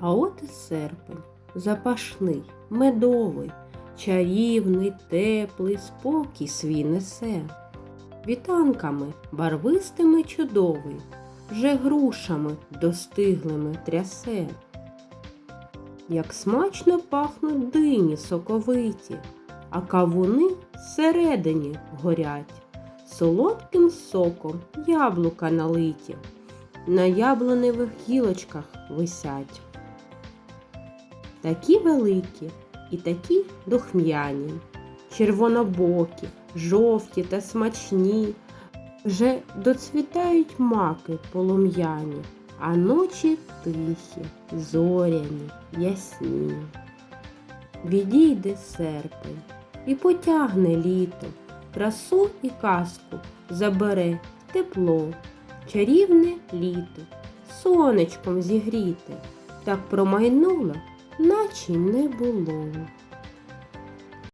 А от і серпень, запашний, медовий, чарівний, теплий спокій свій несе. Вітанками барвистими чудовий, вже грушами достиглими трясе. Як смачно пахнуть дині соковиті, а кавуни всередині горять, солодким соком яблука налиті, на яблуневих гілочках висять. Такі великі і такі духм'яні, червонобокі, жовті та смачні, вже доцвітають маки полум'яні, а ночі тихі, зоряні, ясні. Відійде серпень і потягне літо, красу і казку забере тепло, чарівне літо, сонечком зігріте, так промайнуло, наче й не було.